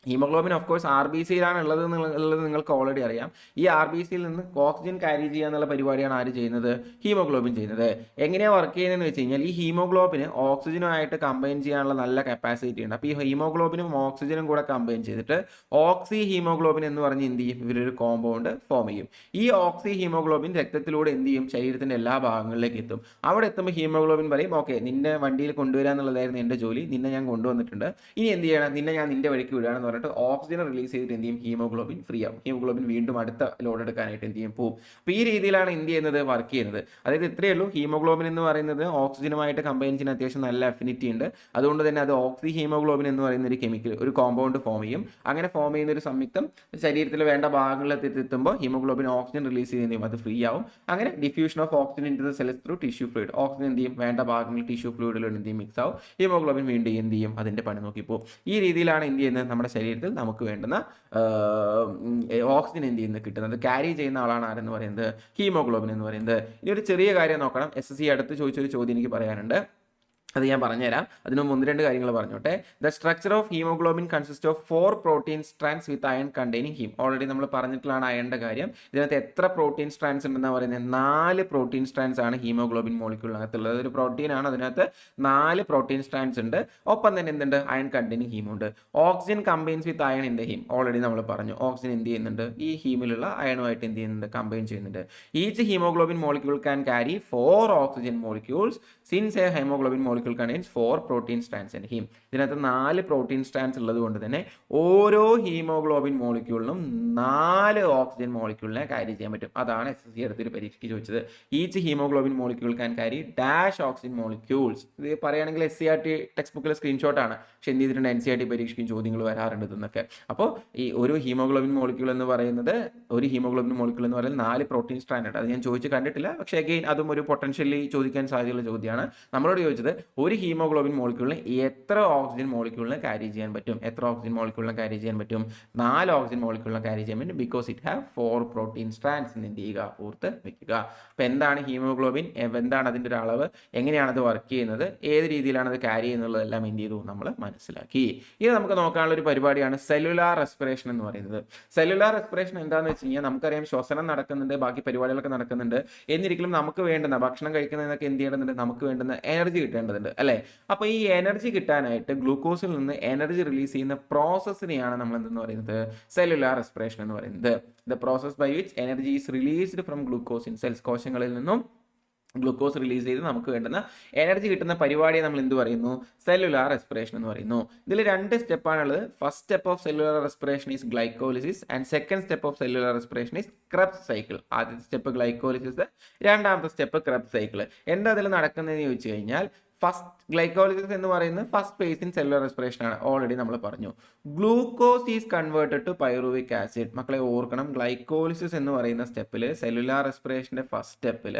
haemoglobin of course R B സിയിലാണ് ഉള്ളത് എന്നുള്ളത് നിങ്ങൾക്ക് ഓൾറെഡി അറിയാം. ഈ ആർ ബി സിയിൽ നിന്ന് ഓക്സിജൻ ക്യാരി ചെയ്യുക എന്നുള്ള പരിപാടിയാണ് ആര് ചെയ്യുന്നത്? ഹീമോഗ്ലോബിൻ ചെയ്യുന്നത്. എങ്ങനെയാണ് വർക്ക് ചെയ്യുന്നതെന്ന് വെച്ച് കഴിഞ്ഞാൽ ഈ ഹീമോഗ്ലോബിന് ഓക്സിജനുമായിട്ട് കമ്പൈൻ ചെയ്യാനുള്ള നല്ല കപ്പാസിറ്റി ഉണ്ട്. അപ്പോൾ ഈ ഹീമോഗ്ലോബിനും ഓക്സിജനും കൂടെ കമ്പൈൻ ചെയ്തിട്ട് ഓക്സി ഹീമോഗ്ലോബിൻ എന്ന് പറഞ്ഞ് എന്ത് ചെയ്യും? ഇവരൊരു കോമ്പൗണ്ട് ഫോം ചെയ്യും. ഈ ഓക്സി ഹീമോഗ്ലോബിൻ രക്തത്തിലൂടെ എന്ത് ചെയ്യും? ശരീരത്തിന്റെ എല്ലാ ഭാഗങ്ങളിലേക്ക് എത്തും. അവിടെ എത്തുമ്പോൾ ഹീമോഗ്ലോബിൻ പറയും ഓക്കെ നിന്നെ വണ്ടിയിൽ കൊണ്ടുവരാന്നുള്ളതായിരുന്നു എന്റെ ജോലി. നിന്നെ ഞാൻ കൊണ്ടുവന്നിട്ടുണ്ട്. ഇനി എന്ത് ചെയ്യണം? നിന്നെ ഞാൻ നിന്റെ വഴിക്ക് വിടുകയാണെന്ന് പറഞ്ഞിട്ട് ഓക്സിജൻ റിലീസ് ചെയ്തിട്ട് എന്ത് ചെയ്യും? ഹീമോഗ്ലോബിൻ ഫ്രീ ആവും. ഹീമോഗ്ലോബിൻ വീണ്ടും അടുത്ത ലോഡ് എടുക്കാനായിട്ട് എന്ത് ചെയ്യും? പോവും. അപ്പോൾ ഈ രീതിയിലാണ് എന്ത് ചെയ്യുന്നത് വർക്ക് ചെയ്യുന്നത്. അതായത് ഇത്രയേ ഉള്ളൂ. ഹീമോഗ്ലോബിൻ എന്ന് പറയുന്നത് ഓക്സിജനുമായിട്ട് കമ്പൈൻ ചെയ്യുന്ന അത്യാവശ്യം നല്ല അഫിനിറ്റി ഉണ്ട്. അതുകൊണ്ട് തന്നെ അത് ഓക്സി ഹീമോഗ്ലോബിൻ എന്ന് പറയുന്ന ഒരു കെമിക്കൽ ഒരു കോമ്പൗണ്ട് ഫോം ചെയ്യും. അങ്ങനെ ഫോം ചെയ്യുന്ന ഒരു സംയുക്തം ശരീരത്തിൽ വേണ്ട ഭാഗങ്ങളിൽ എത്തുമ്പോൾ ഹീമോഗ്ലോബിൻ ഓക്സിജൻ റിലീസ് ചെയ്ത് അത് ഫ്രീ ആവും. അങ്ങനെ diffusion of oxygen in the cells through tissue fluid oxygen എന്ത് ചെയ്യും? വേണ്ട ഭാഗങ്ങളിൽ ടിഷ്യൂ ഫ്ലൂയിഡിൽ എന്ത് ചെയ്യും? മിക്സ് ആവും. ഹീമോഗ്ലോബിൻ വീണ്ടും എന്ത് ചെയ്യും? അതിന്റെ പണി നോക്കിപ്പോൾ ഈ രീതിയിലാണ് എന്ത് ചെയ്യുന്നത് നമ്മുടെ ശരീരത്തിൽ നമുക്ക് വേണ്ടുന്ന ഓക്സിജൻ എന്ത് ചെയ്യുന്നത് കിട്ടുന്നത്. ക്യാരി ചെയ്യുന്ന ആളാണ് ആരെന്ന് പറയുന്നത്? ഹീമോഗ്ലോബിൻ എന്ന് പറയുന്നത്. ഇനി ഒരു ചെറിയ കാര്യം നോക്കണം. എസ് എസ് സി അടുത്ത് ചോദിച്ചൊരു ചോദ്യം എനിക്ക് പറയാനുണ്ട്. അത് ഞാൻ പറഞ്ഞുതരാം. അതിന് ഒന്ന് രണ്ട് കാര്യങ്ങൾ പറഞ്ഞോട്ടെ. The structure of haemoglobin consist of four protein strands with iron containing haem already നമ്മൾ പറഞ്ഞിട്ടുള്ളതാണ് അയണിന്റെ കാര്യം. ഇതിനകത്ത് എത്ര പ്രോട്ടീൻ സ്ട്രാൻസ് ഉണ്ടെന്ന് പറയുന്നത്? നാല് പ്രോട്ടീൻ സ്ട്രാൻസ് ആണ് ഹീമോഗ്ലോബിൻ മോളിക്യൂളിനകത്തുള്ളത് ഒരു പ്രോട്ടീൻ ആണ്. അതിനകത്ത് നാല് പ്രോട്ടീൻ സ്ട്രാൻസ് ഉണ്ട്. ഒപ്പം തന്നെ എന്തുണ്ട്? അയൺ കണ്ടെയ്നിങ് ഹീം ഉണ്ട്. Oxygen combines with iron in haem already നമ്മൾ പറഞ്ഞു. ഓക്സിജൻ എന്ത് ചെയ്യുന്നുണ്ട്? ഈ ഹീമിലുള്ള അയണുമായിട്ട് എന്ത് ചെയ്യുന്നുണ്ട്? കമ്പൈൻ ചെയ്യുന്നുണ്ട്. Each haemoglobin molecule can carry four oxygen molecules since a haemoglobin molecule contains four protein strands and haem ഇതിനകത്ത് നാല് പ്രോട്ടീൻ സ്ട്രാൻസ് ഉള്ളത് കൊണ്ട് തന്നെ ഓരോ ഹീമോഗ്ലോബിൻ മോളിക്യൂളിനും നാല് ഓക്സിജൻ മോളിക്യൂളിനെ കാരി ചെയ്യാൻ പറ്റും. അതാണ് എസ് എസ് സി അടുത്തൊരു പരീക്ഷയ്ക്ക് ചോദിച്ചത്. Each haemoglobin molecule can carry dash oxygen molecules ഇത് പറയുകയാണെങ്കിൽ S C R T text ബുക്കിലെ സ്ക്രീൻഷോട്ടാണ് പക്ഷെ എന്ത് ചെയ്തിട്ടുണ്ട്? എൻ സി ആർ ടി പരീക്ഷയ്ക്കും ചോദ്യങ്ങൾ വരാറുണ്ട് ഇതെന്നൊക്കെ. അപ്പോൾ ഈ ഒരു ഹീമോഗ്ലോബിൻ മോളിക്യൂൾ എന്ന് പറയുന്നത് ഒരു ഹീമോഗ്ലോബിൻ മോളിക്യൂൾ എന്ന് പറയുന്നത് നാല് പ്രോട്ടീൻ സ്ട്രാൻഡ് അത് ഞാൻ ചോദിച്ച് കണ്ടിട്ടില്ല. പക്ഷേ അഗെയിൻ അതും ഒരു പൊട്ടൻഷ്യലി ചോദിക്കാൻ സാധ്യതയുള്ള ചോദ്യമാണ്. നമ്മളോട് ചോദിച്ചത് ഒരു ഹീമോഗ്ലോബിൻ മോളിക്യൂളിന് എത്ര ഓക്സിജൻ മോളിക്യൂളിനെ ക്യാരി ചെയ്യാൻ പറ്റും? എത്ര ഓക്സിജൻ മോളിക്യൂളിനെ ക്യാരി ചെയ്യാൻ പറ്റും? നാല് ഓക്സിജൻ മോളിക്യൂളിനെ ക്യാരി ചെയ്യാൻ പറ്റും because it have four protein strands എന്ത് ചെയ്യുക ഓർത്ത് വെക്കുക. അപ്പോൾ എന്താണ് ഹീമോഗ്ലോബിൻ? എന്താണ് അതിന്റെ ഒരു അളവ്? എങ്ങനെയാണ് അത് വർക്ക് ചെയ്യുന്നത്? ഏത് രീതിയിലാണ് അത് ക്യാരി ചെയ്യുന്നുള്ളതെല്ലാം എന്ത് ചെയ്തു നമ്മൾ മനസ്സിലാക്കി. ഇനി നമുക്ക് നോക്കാനുള്ള ഒരു പരിപാടിയാണ് സെല്ലുലാർ റെസ്പിറേഷൻ എന്ന് പറയുന്നത്. സെല്ലുലാർ റെസ്പിറേഷൻ എന്താണെന്ന് വെച്ച് കഴിഞ്ഞാൽ നമുക്കറിയാം ശ്വസനം നടക്കുന്നുണ്ട് ബാക്കി പരിപാടികളൊക്കെ നടക്കുന്നുണ്ട്. എന്നിരിക്കലും നമുക്ക് വേണ്ടുന്ന ഭക്ഷണം കഴിക്കുന്നതിനൊക്കെ എന്ത് ചെയ്യേണ്ടതുണ്ട്? നമുക്ക് വേണ്ടുന്ന എനർജി കിട്ടേണ്ടതുണ്ട് അല്ലേ? അപ്പോൾ ഈ എനർജി കിട്ടാനായിട്ട് ഗ്ലൂക്കോസിൽ നിന്ന് എനർജി റിലീസ് ചെയ്യുന്ന പ്രോസസ്സിനെയാണ് നമ്മൾ എന്തെന്ന് പറയുന്നത്? സെല്ലുലാർ റെസ്പിറേഷൻ എന്ന് പറയുന്നത്. The process by which energy is released from glucose in cells കോശങ്ങളിൽ നിന്നും ഗ്ലൂക്കോസ് റിലീസ് ചെയ്ത് നമുക്ക് വേണ്ടുന്ന എനർജി കിട്ടുന്ന പരിപാടിയെ നമ്മൾ എന്ത് പറയുന്നു? സെല്ലുലാർ റെസ്പിറേഷൻ എന്ന് പറയുന്നു. ഇതിൽ രണ്ട് സ്റ്റെപ്പാണുള്ളത് first step of cellular respiration is glycolysis and second step of cellular respiration is Krebs cycle ആദ്യത്തെ സ്റ്റെപ്പ് ഗ്ലൈക്കോലിസിസ് രണ്ടാമത്തെ സ്റ്റെപ്പ് ക്രബ് സൈക്കിൾ എന്താ അതിൽ നടക്കുന്നതെന്ന് ചോദിച്ചു കഴിഞ്ഞാൽ ഫസ്റ്റ് ഗ്ലൈക്കോളിസിസ് എന്ന് പറയുന്നത് first phase in cellular respiration ആണ്. ഓൾറെഡി നമ്മൾ പറഞ്ഞു. Glucose is converted to pyruvic acid മക്കളെ ഓർക്കണം ഗ്ലൈക്കോളിസിസ് എന്ന് പറയുന്ന സ്റ്റെപ്പിൽ സെല്ലുലാർ റെസ്പിറേഷന്റെ ഫസ്റ്റ് സ്റ്റെപ്പിൽ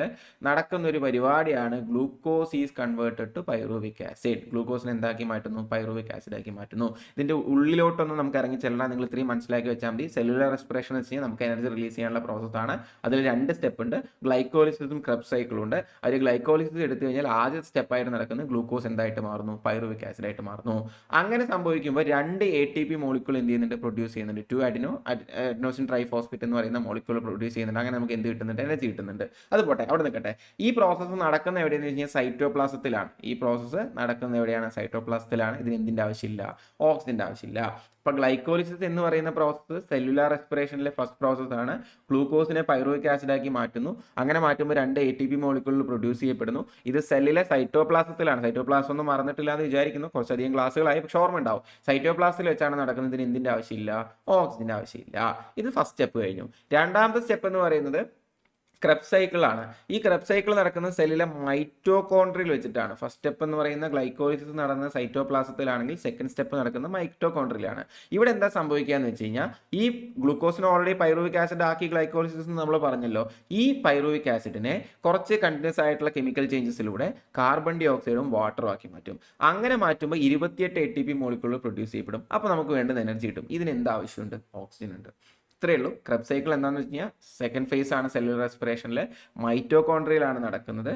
നടക്കുന്ന ഒരു പരിപാടിയാണ് glucose is converted to pyruvic acid ഗ്ലൂക്കോസിനെ എന്താക്കി മാറ്റുന്നു? പൈറുവിക് ആസിഡ് ആക്കി മാറ്റുന്നു. ഇതിന്റെ ഉള്ളിലോട്ടൊന്നും നമുക്ക് ഇറങ്ങി ചെല്ലണം. നിങ്ങൾ ഇത്രയും മനസ്സിലാക്കി വെച്ചാൽ മതി. സെല്ലുലാർ റെസ്പിറേഷൻ എന്ന് വെച്ച് നമുക്ക് എനർജി റിലീസ് ചെയ്യാനുള്ള പ്രോസസ്സാണ് അതിൽ രണ്ട് സ്റ്റെപ്പ് ഉണ്ട്. ഗ്ലൈക്കോളിസിസും ക്രബ് സൈക്കിളും ഉണ്ട്. അവർ ഗ്ലൈക്കോളിസിസ് എടുത്തു കഴിഞ്ഞാൽ ആദ്യ സ്റ്റെപ്പായിട്ട് നടക്കുന്നത് ഗ്ലൂക്കോസ് എന്തായിട്ട് മാറുന്നു? പൈറുവിക് ആസിഡ് ആയിട്ട് മാറുന്നു. അങ്ങനെ സംഭവിക്കുമ്പോൾ രണ്ട് എ ടി പി മോളിക്യൂൾ എന്ത് ചെയ്യുന്നുണ്ട്? പ്രൊഡ്യൂസ് ചെയ്യുന്നുണ്ട്. ടു അഡിനോ അഡ്നോസിൻ ട്രൈഫോസ്ഫേറ്റ് എന്ന് പറയുന്ന മോളിക്യൂൾ പ്രൊഡ്യൂസ് ചെയ്യുന്നുണ്ട്. അങ്ങനെ നമുക്ക് എന്ത് കിട്ടുന്നുണ്ട്? എനർജി കിട്ടുന്നുണ്ട്. അത് പോട്ടെ അവിടെ നിൽക്കട്ടെ. ഈ പ്രോസസ്സ് നടക്കുന്ന എവിടെയെന്ന് വെച്ച് കഴിഞ്ഞാൽ സൈറ്റോപ്ലാസത്തിലാണ് ഈ പ്രോസസ്സ് നടക്കുന്ന എവിടെയാണ്? സൈറ്റോപ്ലാസത്തിലാണ് ഇതിന് എന്തിന്റെ ആവശ്യമില്ല? ഓക്സിജന്റെ ആവശ്യമില്ല. ഇപ്പൊ ഗ്ലൈക്കോളിസിസ് എന്ന് പറയുന്ന പ്രോസസ്സ് സെല്ലുലാർ റെസ്പിറേഷനിലെ ഫസ്റ്റ് പ്രോസസ് ആണ്. ഗ്ലൂക്കോസിനെ പൈറോയിക് ആസിഡാക്കി മാറ്റുന്നു. അങ്ങനെ മാറ്റുമ്പോൾ രണ്ട് എ ടി പി മോളിക്കുകളിൽ പ്രൊഡ്യൂസ് ചെയ്യപ്പെടുന്നു. ഇത് സെല്ലിലെ സൈറ്റോപ്ലാസത്തിലാണ് സൈറ്റോപ്ലാസം ഒന്നും മറന്നിട്ടില്ല എന്ന് വിചാരിക്കുന്നു. കുറച്ചധികം ക്ലാസ്സുകളായി പക്ഷെ ഓർമ്മ ഉണ്ടാവും. സൈറ്റോപ്ലാസത്തിൽ വെച്ചാണ് നടക്കുന്നതിന് എന്തിന്റെ ആവശ്യമില്ല. ഓക്സിജന്റെ ആവശ്യമില്ല. ഇത് ഫസ്റ്റ് സ്റ്റെപ്പ് കഴിഞ്ഞു. രണ്ടാമത്തെ സ്റ്റെപ്പ് എന്ന് പറയുന്നത് ക്രബ് സൈക്കിളാണ് ഈ ക്രബ് സൈക്കിൾ നടക്കുന്ന സെല്ലിലെ മൈറ്റോകോൺട്രിയിൽ വെച്ചിട്ടാണ്. ഫസ്റ്റ് സ്റ്റെപ്പ് എന്ന് പറയുന്ന ഗ്ലൈക്കോളിസിസ് നടന്ന സൈറ്റോപ്ലാസത്തിലാണെങ്കിൽ സെക്കൻഡ് സ്റ്റെപ്പ് നടക്കുന്ന മൈറ്റോകോൺട്രിയിലാണ് ഇവിടെ എന്താ സംഭവിക്കുക എന്ന് വെച്ച് കഴിഞ്ഞാൽ ഈ ഗ്ലൂക്കോസിന് ഓൾറെഡി പൈറൂവിക് ആസിഡ് ആക്കി ഗ്ലൈക്കോളിസിസ് എന്ന് നമ്മൾ പറഞ്ഞല്ലോ ഈ പൈറൂവിക് ആസിഡിനെ കുറച്ച് കണ്ടിന്യൂസ് ആയിട്ടുള്ള കെമിക്കൽ ചേഞ്ചസിലൂടെ കാർബൺ ഡി ഓക്സൈഡും വാട്ടറും ആക്കി മാറ്റും. അങ്ങനെ മാറ്റുമ്പോൾ ഇരുപത്തിയെട്ട് എ ടി പി മോളിക്കുകൾ പ്രൊഡ്യൂസ് ചെയ്യപ്പെടും. അപ്പോൾ നമുക്ക് വേണ്ടുന്ന എനർജി കിട്ടും. ഇതിന് എന്ത് ആവശ്യമുണ്ട്? ഓക്സിജൻ ഉണ്ട്. ഇത്രയേ ഉള്ളൂ ക്രബ് സൈക്കിൾ എന്താണെന്ന് വെച്ച് കഴിഞ്ഞാൽ സെക്കൻഡ് ഫേസ് ആണ് സെല്ലുലർ റെസ്പിറേഷനിൽ മൈറ്റോകോൺഡ്രിയലാണ് നടക്കുന്നത്.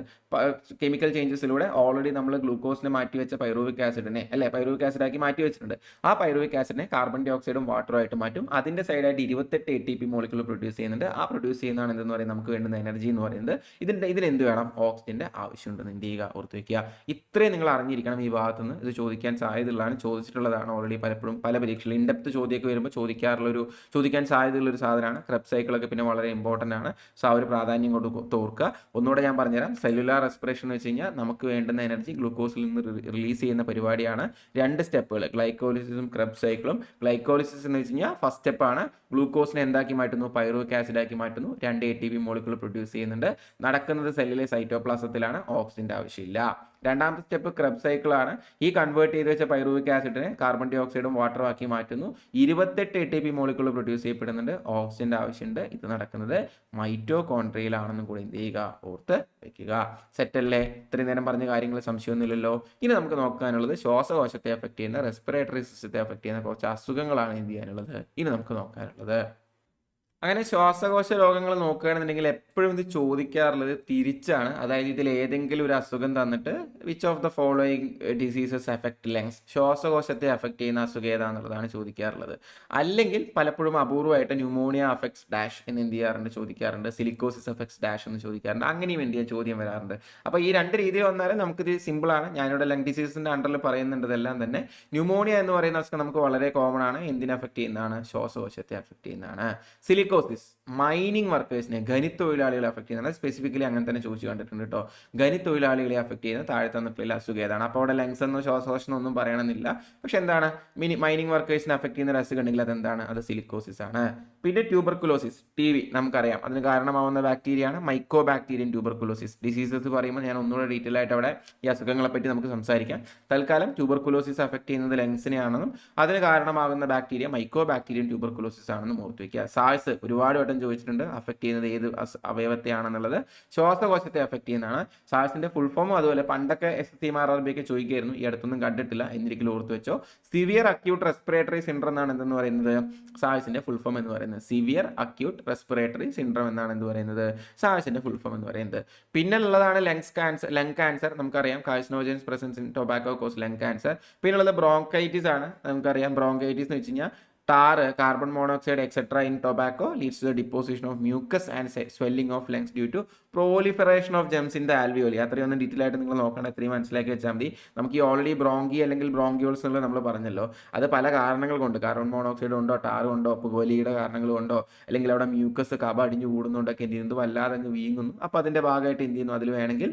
കെമിക്കൽ ചേഞ്ചസിലൂടെ ഓൾറെഡി നമ്മൾ ഗ്ലൂക്കോസിനെ മാറ്റി വെച്ച പൈറുവിക് ആസിഡിനെ അല്ലെ? പൈറൂവിക് ആസിഡ് ആക്കി മാറ്റി വെച്ചിട്ടുണ്ട്. ആ പൈറൂവിക് ആസിഡിനെ കാർബൺ ഡൈ ഓക്സൈഡും വാട്ടറും ആയിട്ട് മാറ്റും. അതിന്റെ സൈഡായിട്ട് ഇരുപത്തെട്ട് എ ടി പി മോളിക്കുകൾ പ്രൊഡ്യൂസ് ചെയ്യുന്നുണ്ട്. ആ പ്രൊഡ്യൂസ് ചെയ്യുന്നതാണ് എന്തെന്ന് പറയുന്നത്? നമുക്ക് വേണ്ടുന്ന എനർജി എന്ന് പറയുന്നത് ഇതിന്റെ ഇതിന് എന്ത് വേണം? ഓക്സിജന്റെ ആവശ്യമുണ്ടെന്ന് എന്ത് ചെയ്യുക ഓർത്ത് വയ്ക്കുക ഇത്രയും നിങ്ങൾ അറിഞ്ഞിരിക്കണം ഈ ഭാഗത്തുനിന്ന്. ഇത് ചോദിക്കാൻ സാധ്യതയുള്ളതാണ്. ചോദിച്ചിട്ടുള്ളതാണ് ഓൾറെഡി പലപ്പോഴും പല പരീക്ഷകളിൽ ഇൻഡെപ്ത് ചോദ്യമൊക്കെ വരുമ്പോൾ ചോദിക്കാറുള്ള ഒരു ചോദിക്കാൻ സാധ്യതയുള്ള ഒരു സാധനമാണ്. ക്രബ് സൈക്കിളൊക്കെ പിന്നെ വളരെ ഇമ്പോർട്ടന്റ് ആണ്. സോ ആ ഒരു പ്രാധാന്യം കൊണ്ട് തോർക്കുക. ഒന്നുകൂടെ ഞാൻ പറഞ്ഞുതരാം. സെല്ലുലാർ റെസ്പിറേഷൻ എന്ന് വെച്ച് കഴിഞ്ഞാൽ നമുക്ക് വേണ്ടുന്ന എനർജി ഗ്ലൂക്കോസിൽ നിന്ന് റിലീസ് ചെയ്യുന്ന പരിപാടിയാണ്. രണ്ട് സ്റ്റെപ്പുകൾ ഗ്ലൈക്കോളിസിസും ക്രബ് സൈക്കിളും ഗ്ലൈക്കോളിസിസ് എന്ന് വെച്ച് കഴിഞ്ഞാൽ ഫസ്റ്റ് സ്റ്റെപ്പാണ് ഗ്ലൂക്കോസിനെ എന്താക്കി മാറ്റുന്നു? പൈറോക്ക് ആസിഡാക്കി മാറ്റുന്നു. രണ്ട് എ ടി ബി മോളിക്കുകൾ പ്രൊഡ്യൂസ് ചെയ്യുന്നുണ്ട്. നടക്കുന്നത് സെല്ലിലെ സൈറ്റോപ്ലാസത്തിലാണ് ഓക്സിജന്റെ ആവശ്യമില്ല. രണ്ടാമത്തെ സ്റ്റെപ്പ് ക്രബ് സൈക്കിളാണ് ഈ കൺവേർട്ട് ചെയ്ത് വെച്ച പൈറൂവിക് ആസിഡിനെ കാർബൺ ഡൈ ഓക്സൈഡും വാട്ടറും ആക്കി മാറ്റുന്നു. ഇരുപത്തെട്ട് എ ടി പി മോളിക്കുകൾ പ്രൊഡ്യൂസ് ചെയ്യപ്പെടുന്നുണ്ട്. ഓക്സിജന്റെ ആവശ്യമുണ്ട്. ഇത് നടക്കുന്നത് മൈറ്റോകോൺട്രിയിലാണെന്നും കൂടി എന്ത് ചെയ്യുക? ഓർത്ത് വെക്കുക. സെറ്റല്ലേ ഇത്രയും നേരം പറഞ്ഞ കാര്യങ്ങൾ സംശയമൊന്നുമില്ലല്ലോ. ഇനി നമുക്ക് നോക്കാനുള്ളത് ശ്വാസകോശത്തെ അഫക്റ്റ് ചെയ്യുന്ന റെസ്പിറേറ്ററി സിസ്റ്റത്തെ അഫക്റ്റ് ചെയ്യുന്ന കുറച്ച് അസുഖങ്ങളാണ് എന്ത് ചെയ്യാനുള്ളത്? ഇനി നമുക്ക് നോക്കാനുള്ളത്. അങ്ങനെ ശ്വാസകോശ രോഗങ്ങൾ നോക്കുകയാണെന്നുണ്ടെങ്കിൽ എപ്പോഴും ഇത് ചോദിക്കാറുള്ളത് തിരിച്ചാണ്. അതായത് ഇതിൽ ഏതെങ്കിലും ഒരു അസുഖം തന്നിട്ട് which of the following diseases effect lungs ശ്വാസകോശത്തെ affect ചെയ്യുന്ന അസുഖം ഏതാണെന്നുള്ളതാണ് ചോദിക്കാറുള്ളത്. അല്ലെങ്കിൽ പലപ്പോഴും അപൂർവമായിട്ട് ന്യൂമോണിയ അഫക്ട്സ് ഡാഷ് എന്ന് എന്ത് ചെയ്യാറുണ്ട് ചോദിക്കാറുണ്ട്. സിലിക്കോസിസ് എഫക്ട്സ് ഡാഷ് എന്ന് ചോദിക്കാറുണ്ട്. അങ്ങനെയും എന്ത് ചെയ്യാൻ ചോദ്യം വരാറുണ്ട്. അപ്പോൾ ഈ രണ്ട് രീതിയിൽ വന്നാലും നമുക്കിത് സിമ്പിളാണ് ഞാനിവിടെ ലങ് ഡിസീസിന്റെ അണ്ടറിൽ പറയുന്നുണ്ടതെല്ലാം തന്നെ. ന്യൂമോണിയ എന്ന് പറയുന്ന അസുഖം നമുക്ക് വളരെ കോമൺ ആണ്. എന്തിനെ അഫക്റ്റ് ചെയ്യുന്നതാണ്? ശ്വാസകോശത്തെ അഫക്റ്റ് ചെയ്യുന്നതാണ്. സിലിക്കോസിസ് മൈനിങ് വർക്കേഴ്സിനെ ഖനിത്തൊഴിലാളികളെ അഫക്ട് ചെയ്യുന്നത് സ്പെസിഫിക്കലി അങ്ങനെ തന്നെ ചോദിച്ചു കണ്ടിട്ടുണ്ട് കേട്ടോ ഖനിത്തൊഴിലാളികളെ അഫക്ട് ചെയ്യുന്ന താഴെ തന്നിട്ടുള്ള അസുഖം ഏതാണ്? അപ്പോൾ അവിടെ ലങ്സ് എന്നോ ശ്വാസകോശം ഒന്നും പറയണമെന്നില്ല. പക്ഷെ എന്താണ്? മിനി മൈനിങ് വർക്കേഴ്സിനെ അഫക്ട് ചെയ്യുന്ന ഒരു അസുഖം ഉണ്ടെങ്കിൽ അതെന്താണ്? അത് സിലിക്കോസിസ് ആണ്. പിന്നെ ട്യൂബർക്കുലോസിസ് ടി വി നമുക്കറിയാം. അതിന് കാരണമാവുന്ന ബാക്ടീരിയയാണ് മൈക്കോ ബാക്ടീരിയൻ ട്യൂബർക്കുലോസിസ് ഡിസീസസ് പറയുമ്പോൾ ഞാൻ ഒന്നുകൂടെ ഡീറ്റെയിൽ ആയിട്ട് അവിടെ ഈ അസുഖങ്ങളെ പറ്റി നമുക്ക് സംസാരിക്കാം. തൽക്കാലം ട്യൂബർക്കുലോസിസ് അഫക്ട് ചെയ്യുന്നത് ലങ്സിനെയാണെന്നും അതിന് കാരണമാകുന്ന ബാക്ടീരിയ മൈക്കോ ബാക്ടീരിയൻ ട്യൂബർക്കുലോസിസ് ആണെന്നും ഓർത്ത് വയ്ക്കുക സാഴ്സ് ഒരുപാട് വട്ടം ചോദിച്ചിട്ടുണ്ട് അഫക്റ്റ് ചെയ്യുന്നത് ഏത് അവയവത്തെയാണെന്നുള്ളത്. ശ്വാസകോശത്തെ അഫക്റ്റ് ചെയ്യുന്നതാണ്. സാഴ്സിന്റെ ഫുൾ ഫോമും അതുപോലെ പണ്ടൊക്കെ S C R R B ഒക്കെ ചോദിക്കായിരുന്നു ഈ അടുത്തൊന്നും കണ്ടിട്ടില്ല എന്നിരിക്കലും ഓർത്ത് വെച്ചോ. സിവിയർ അക്യൂട്ട് റെസ്പിറേറ്ററി സിൻഡ്രം എന്നാണ് എന്തെന്ന് പറയുന്നത്? സാഴ്സിന്റെ ഫുൾ ഫോം എന്ന് പറയുന്നത്. സിവിയർ അക്യൂട്ട് റെസ്പിറേറ്ററി സിൻഡ്രം എന്നാണ് എന്ത് പറയുന്നത്? സാഴ്സിന്റെ ഫുൾ ഫോം എന്ന് പറയുന്നത്. പിന്നെ ഉള്ളതാണ് ലങ്സ് ക്യാൻസർ ലങ് ക്യാൻസർ നമുക്കറിയാം carcinogens presence in tobacco cause lung cancer പിന്നെ ഉള്ളത് ബ്രോങ്കൈറ്റിസ് ആണ്. നമുക്കറിയാം ബ്രോങ്കൈറ്റിസ് എന്ന് വെച്ച് കഴിഞ്ഞാൽ tar carbon monoxide etc in tobacco leads to the deposition of mucus and of of lungs due to proliferation of germs in the alveoli. അത്രയൊന്നും ഡീറ്റെയിൽ ആയിട്ട് നിങ്ങൾ നോക്കണം ഇത്രയും മനസ്സിലാക്കി വെച്ചാൽ മതി. നമുക്ക് ഈ ഓൾറെഡി ബ്രോങ്കി അല്ലെങ്കിൽ ബ്രോങ്കിയോൾസ് എന്നുള്ളത് നമ്മൾ പറഞ്ഞല്ലോ അത് പല കാരണങ്ങൾ കൊണ്ട് കാർബൺ മോണോക്സൈഡ് ഉണ്ടോ ടാർ ഉണ്ടോ പുകവലിയുടെ കാരണങ്ങൾ കൊണ്ടോ അല്ലെങ്കിൽ അവിടെ മ്യൂക്കസ് കബ അടിഞ്ഞു കൂടുന്നുണ്ടൊക്കെ എന്ത് ചെയ്യുന്നത് വല്ലാതെ അങ്ങ് വീങ്ങുന്നു. അപ്പോൾ അതിന്റെ ഭാഗമായിട്ട് എന്ത് ചെയ്യുന്നു അതിൽ വേണമെങ്കിൽ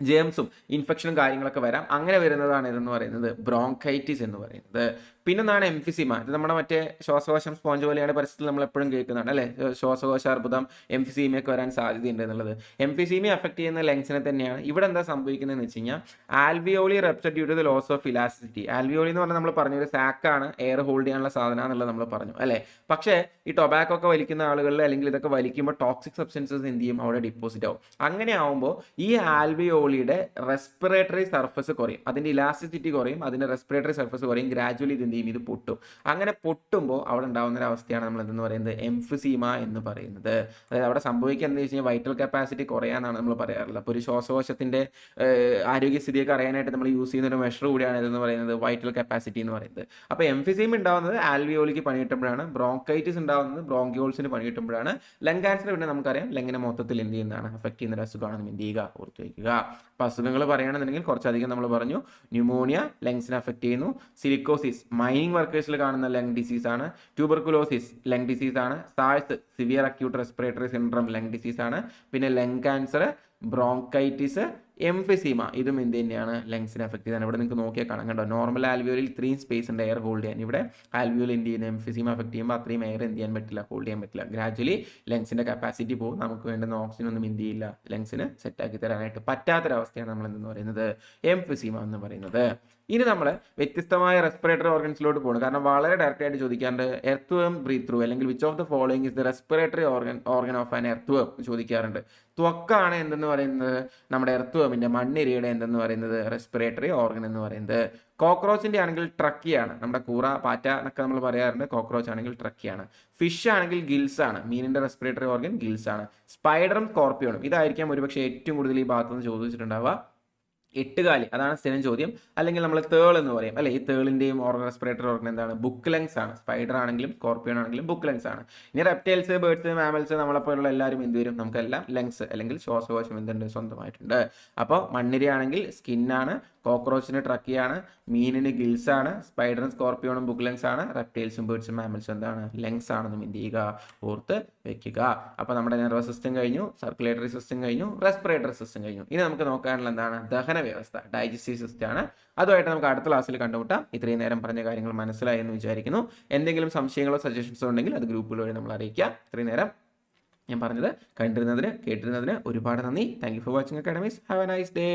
ജേംസും ഇൻഫെക്ഷനും കാര്യങ്ങളൊക്കെ വരാം. അങ്ങനെ വരുന്നതാണ് ഇതെന്ന് പറയുന്നത് ബ്രോങ്കൈറ്റിസ് എന്ന് പറയുന്നത്. പിന്നൊന്നാണ് എംഫിസിമ. ഇത് നമ്മുടെ മറ്റേ ശ്വാസകോശം സ്പോഞ്ച് പോലെയാണ് പരിസ്ഥിതി നമ്മൾ എപ്പോഴും കേൾക്കുന്നതാണ് അല്ലേ? ശ്വാസകോശ അർബുദം എംഫിസീമയൊക്കെ വരാൻ സാധ്യതയുണ്ട് എന്നുള്ളത്. എംഫിസീമയെ അഫക്ട് ചെയ്യുന്ന ലങ്സിനെ തന്നെയാണ് ഇവിടെ എന്താ സംഭവിക്കുന്നതെന്ന് വെച്ച് കഴിഞ്ഞാൽ alveoli ruptured due to the loss of elasticity alveoli എന്ന് പറഞ്ഞാൽ നമ്മൾ പറഞ്ഞു ഒരു സാക്കാണ് എയർ ഹോൾഡ് ചെയ്യാനുള്ള സാധനം എന്നുള്ളത് നമ്മൾ പറഞ്ഞു അല്ലേ? പക്ഷേ ഈ ടൊബാക്കോ ഒക്കെ വലിക്കുന്ന ആളുകളിൽ അല്ലെങ്കിൽ ഇതൊക്കെ വലിക്കുമ്പോൾ ടോക്സിക് സബ്സ്റ്റൻസസ് എന്ത് ചെയ്യും? അവിടെ ഡിപ്പോസിറ്റ് ആവും. അങ്ങനെ ആവുമ്പോൾ ഈ ആൽവിയോളിയുടെ റെസ്പിറേറ്ററി സർഫസ് കുറയും. അതിന്റെ ഇലാസ്റ്റിസിറ്റി കുറയും അതിന്റെ റെസ്പിറേറ്ററി സർഫസ് കുറയും ഗ്രാജുവലി ഇത് ചെയ്യും ഇത് പൊട്ടും. അങ്ങനെ പൊട്ടുമ്പോൾ അവിടെ ഉണ്ടാകുന്ന ഒരു അവസ്ഥയാണ് നമ്മൾ എന്തെന്ന് പറയുന്നത്? എംഫിസീമ എന്ന് പറയുന്നത്. അതായത് അവിടെ സംഭവിക്കുക എന്താ വെച്ച് കഴിഞ്ഞാൽ വൈറ്റൽ കപ്പാസിറ്റി കുറയാന്നാണ് നമ്മൾ പറയാറുള്ളത്. അപ്പോൾ ഒരു ശ്വാസകോശത്തിന്റെ ആരോഗ്യസ്ഥിതിയൊക്കെ അറിയാനായിട്ട് നമ്മൾ യൂസ് ചെയ്യുന്ന ഒരു മെഷർ കൂടിയാണ് ഇതെന്ന് പറയുന്നത് വൈറ്റൽ കപ്പാസിറ്റി എന്ന് പറയുന്നത്. അപ്പോൾ എംഫിസീം ഉണ്ടാകുന്നത് ആൽവിയോളിക്ക് പണി കിട്ടുമ്പോഴാണ് ബ്രോങ്കൈറ്റിസ് ഉണ്ടാകുന്നത് ബ്രോങ്കിയോൾസിന് പണി കിട്ടുമ്പോഴാണ് ലങ് ക്യാൻസർ പിന്നെ നമുക്കറിയാം ലങ്ങിനെ മൊത്തത്തിൽ എന്ത് ചെയ്യുന്നതാണ്? അഫക്റ്റ് ചെയ്യുന്ന ഒരു അസുഖമാണെന്ന് എന്ത് ചെയ്യുക ഓർത്ത് വയ്ക്കുക അപ്പോൾ അസുഖങ്ങൾ പറയുകയാണെന്നുണ്ടെങ്കിൽ കുറച്ചധികം നമ്മൾ പറഞ്ഞു. ന്യൂമോണിയ ലങ്സിനെ അഫക്റ്റ് ചെയ്യുന്നു. സിലിക്കോസിസ് മൈനിങ് വർക്കേഴ്സിൽ കാണുന്ന ലങ് ഡിസീസ് ആണ്. ട്യൂബർകുലോസിസ് ലങ് ഡിസീസ് ആണ്. SARS severe acute respiratory syndrome lung disease ആണ്. പിന്നെ ലങ് ക്യാൻസർ ബ്രോങ്കൈറ്റിസ് എംഫിസീമ ഇതും എന്ത് തന്നെയാണ്? ലങ്സിനെ അഫക്ട് ചെയ്താണ് ഇവിടെ നിങ്ങൾക്ക് നോക്കിയാൽ കാണാം. കണ്ടോ? നോർമൽ ആൽവിയോലിൽ ഇത്രയും സ്പേസ് ഉണ്ട്. എയർ ഹോൾഡ് ചെയ്യാൻ. ഇവിടെ ആൽവിയോൽ എന്ത് ചെയ്യുന്നത് എംഫിസീമ അഫക്ട് ചെയ്യുമ്പോൾ അത്രയും എയർ എന്ത് ചെയ്യാൻ പറ്റില്ല? ഹോൾഡ് ചെയ്യാൻ പറ്റില്ല. ഗ്രാജുവലി ലങ്സിന്റെ കപ്പാസിറ്റി പോകും. നമുക്ക് വേണ്ടുന്ന ഓക്സിജൻ ഒന്നും എന്ത് ചെയ്യില്ല. ലങ്സിന് സെറ്റാക്കി തരാനായിട്ട് പറ്റാത്തൊരവസ്ഥയാണ് നമ്മൾ എന്തെന്ന് പറയുന്നത്? എംഫിസീമ എന്ന് പറയുന്നത്. ഇനി നമ്മൾ വ്യത്യസ്തമായ റെസ്പിറേറ്ററി ഓർഗൻസിലോട്ട് പോകണം കാരണം വളരെ ഡയറക്റ്റ് ആയിട്ട് ചോദിക്കാറുണ്ട് എർത്ത് വേം ബ്രീത്ത് ത്രൂ അല്ലെങ്കിൽ which of the following is the respiratory organ organ of an earthworm ചോദിക്കാറുണ്ട്. ത്വക്കാണ് എന്തെന്ന് പറയുന്നത്? നമ്മുടെ എർത്ത് വേമിന്റെ മണ്ണിരയുടെ എന്തെന്ന് പറയുന്നത്? റെസ്പിറേറ്ററി ഓർഗൻ എന്ന് പറയുന്നത്. കോക്രോച്ചിന്റെ ആണെങ്കിൽ ട്രക്കിയാണ്. നമ്മുടെ കൂറ പാറ്റ എന്നൊക്കെ നമ്മൾ പറയാറുണ്ട്. കോക്രോച്ച് ആണെങ്കിൽ ട്രക്കിയാണ്. ഫിഷ് ആണെങ്കിൽ ഗിൽസ് ആണ്. മീനിന്റെ റെസ്പിറേറ്ററി ഓർഗൻ ഗിൽസ് ആണ്. സ്പൈഡറും സ്കോർപ്പിയോണും ഇതായിരിക്കാം ഒരുപക്ഷെ ഏറ്റവും കൂടുതൽ ഈ ഭാഗത്തുനിന്ന് ചോദിച്ചിട്ടുണ്ടാവുക. എട്ടുകാലി അതാണ് സ്ഥിരം ചോദ്യം. അല്ലെങ്കിൽ നമ്മൾ തേൾ എന്ന് പറയും. അല്ലെ? ഈ തേളിന്റെയും ഓർഗൻ റെസ്പിറേറ്റർ ഓർഗൻ എന്താണ്? ബുക്ക് ലെങ്സ് ആണ്. സ്പൈഡർ ആണെങ്കിലും സ്കോർപ്പിയോൺ ആണെങ്കിലും ബുക്ക് ലെങ്സ് ആണ്. ഇനി റെപ്റ്റൈൽസ് ബേർഡ്സ് മാമൽസ് നമ്മളെപ്പോലുള്ള എല്ലാവരും എന്ത് വരും? നമുക്കെല്ലാം ലെങ്സ് അല്ലെങ്കിൽ ശ്വാസകോശം എന്തുണ്ട്? സ്വന്തമായിട്ടുണ്ട്. അപ്പോൾ മണ്ണിരയാണെങ്കിൽ സ്കിന്നാണ് കോക്രോച്ചിന് ട്രക്കിയാണ് മീനിന് ഗിൽസ് ആണ് സ്പൈഡറും സ്കോർപ്പിയോണും ബുക്ക് ലെങ്സ് ആണ് റെപ്റ്റൈൽസും ബേർഡ്സും മാമൽസും എന്താണ്? ലെങ്സ് ആണെന്നും എന്ത് ചെയ്യുക? ഓർത്ത് വെക്കുക. അപ്പോൾ നമ്മുടെ നെർവസ് സിസ്റ്റം കഴിഞ്ഞു സർക്കുലേറ്ററി സിസ്റ്റം കഴിഞ്ഞു റെസ്പിറേറ്ററി സിസ്റ്റം കഴിഞ്ഞു. ഇനി നമുക്ക് നോക്കാനുള്ള എന്താണ് ദഹന വ്യവസ്ഥ ഡൈജസ്റ്റീവ് സിസ്റ്റം ആണ് അതുമായിട്ട് നമുക്ക് അടുത്ത ക്ലാസ്സിൽ കണ്ടുമുട്ടാം. ഇത്രയും നേരം പറഞ്ഞ കാര്യങ്ങൾ മനസ്സിലായി എന്ന് വിചാരിക്കുന്നു. എന്തെങ്കിലും സംശയങ്ങളോ സജഷൻസോ ഉണ്ടെങ്കിൽ അത് ഗ്രൂപ്പിൽ വഴി നമ്മൾ അറിയിക്കുക ഇത്രയും നേരം ഞാൻ പറഞ്ഞത് കണ്ടിരുന്നതിന് കേട്ടിരുന്നതിന് ഒരുപാട് നന്ദി. Thank you for watching academies have a nice day